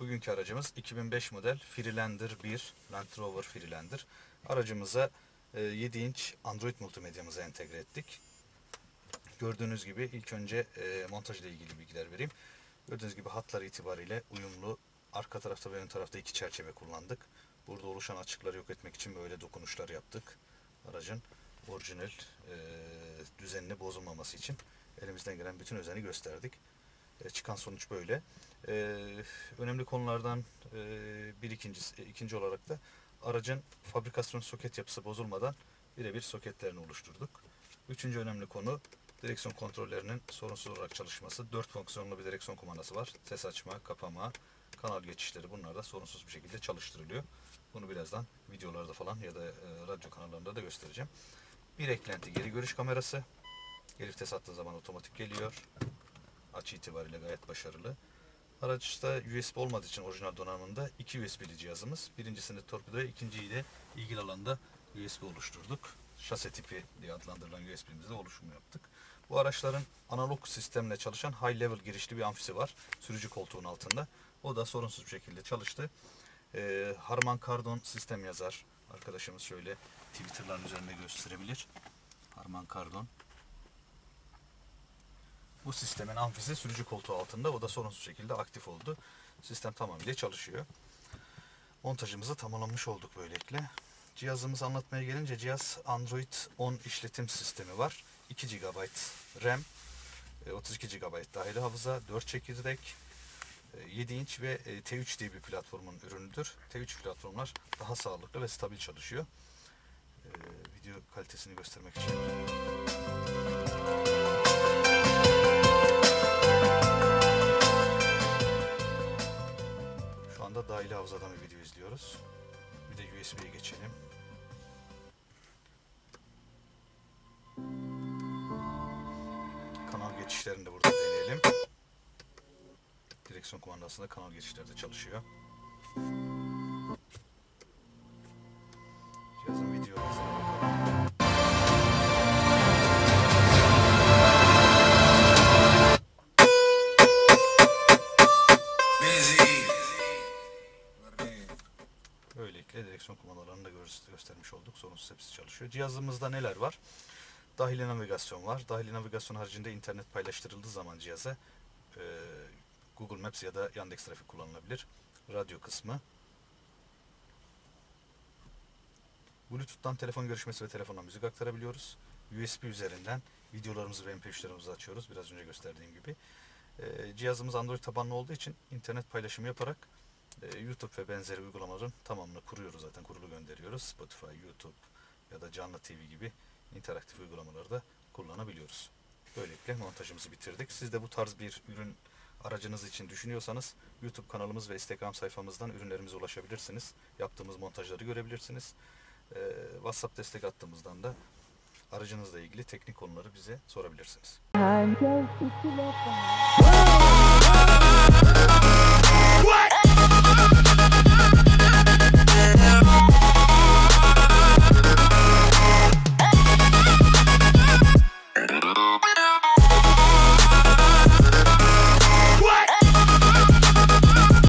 Bugünkü aracımız 2005 model Freelander 1 Land Rover Freelander. Aracımıza e, 7 inç Android multimedyamızı entegre ettik. Gördüğünüz gibi ilk önce e, montaj ile ilgili bilgiler vereyim. Gördüğünüz gibi hatlar itibariyle uyumlu. Arka tarafta ve ön tarafta iki çerçeve kullandık. Burada oluşan açıkları yok etmek için böyle dokunuşlar yaptık. Aracın orijinal e, düzenini bozulmaması için elimizden gelen bütün özeni gösterdik. E, çıkan sonuç böyle. E, önemli konulardan e, bir ikincisi, ikinci olarak da aracın fabrikasyon soket yapısı bozulmadan birebir soketlerini oluşturduk. Üçüncü önemli konu direksiyon kontrollerinin sorunsuz olarak çalışması. Dört fonksiyonlu bir direksiyon kumandası var. Ses açma, kapama, kanal geçişleri bunlar da sorunsuz bir şekilde çalıştırılıyor. Bunu birazdan videolarda falan ya da e, radyo kanallarında da göstereceğim. Bir eklenti geri görüş kamerası. Geri vites attığı zaman otomatik geliyor açı itibariyle gayet başarılı. Araçta USB olmadığı için orijinal donanımında iki USB'li cihazımız. Birincisini torpidoya, ikinciyi de ilgili alanda USB oluşturduk. Şase tipi diye adlandırılan USB'mizde oluşumu yaptık. Bu araçların analog sistemle çalışan high level girişli bir amfisi var. Sürücü koltuğun altında. O da sorunsuz bir şekilde çalıştı. Ee, Harman Kardon sistem yazar. Arkadaşımız şöyle Twitter'ların üzerinde gösterebilir. Harman Kardon. Bu sistemin amfisi sürücü koltuğu altında. O da sorunsuz şekilde aktif oldu. Sistem tamamıyla çalışıyor. Montajımızı tamamlamış olduk böylelikle. Cihazımızı anlatmaya gelince cihaz Android 10 işletim sistemi var. 2 GB RAM, e, 32 GB dahili hafıza, 4 çekirdek, e, 7 inç ve e, T3 diye bir platformun ürünüdür. T3 platformlar daha sağlıklı ve stabil çalışıyor. E, Video kalitesini göstermek için anda dahili havzadan bir video izliyoruz. Bir de USB'ye geçelim. Kanal geçişlerini de burada deneyelim. Direksiyon kumandasında kanal geçişleri de çalışıyor. Direksiyon kumandalarını da gö- göstermiş olduk. Sorunsuz hepsi çalışıyor. Cihazımızda neler var? Dahili navigasyon var. Dahili navigasyon haricinde internet paylaştırıldığı zaman cihaza e, Google Maps ya da Yandex Trafik kullanılabilir. Radyo kısmı. Bluetooth'tan telefon görüşmesi ve telefonla müzik aktarabiliyoruz. USB üzerinden videolarımızı ve MP3'lerimizi açıyoruz. Biraz önce gösterdiğim gibi. E, cihazımız Android tabanlı olduğu için internet paylaşımı yaparak e, YouTube ve benzeri uygulamaların tamamını kuruyoruz zaten kurulu gönderiyoruz. Spotify, YouTube ya da Canlı TV gibi interaktif uygulamaları da kullanabiliyoruz. Böylelikle montajımızı bitirdik. Siz de bu tarz bir ürün aracınız için düşünüyorsanız YouTube kanalımız ve Instagram sayfamızdan ürünlerimize ulaşabilirsiniz. Yaptığımız montajları görebilirsiniz. E, WhatsApp destek attığımızdan da aracınızla ilgili teknik konuları bize sorabilirsiniz.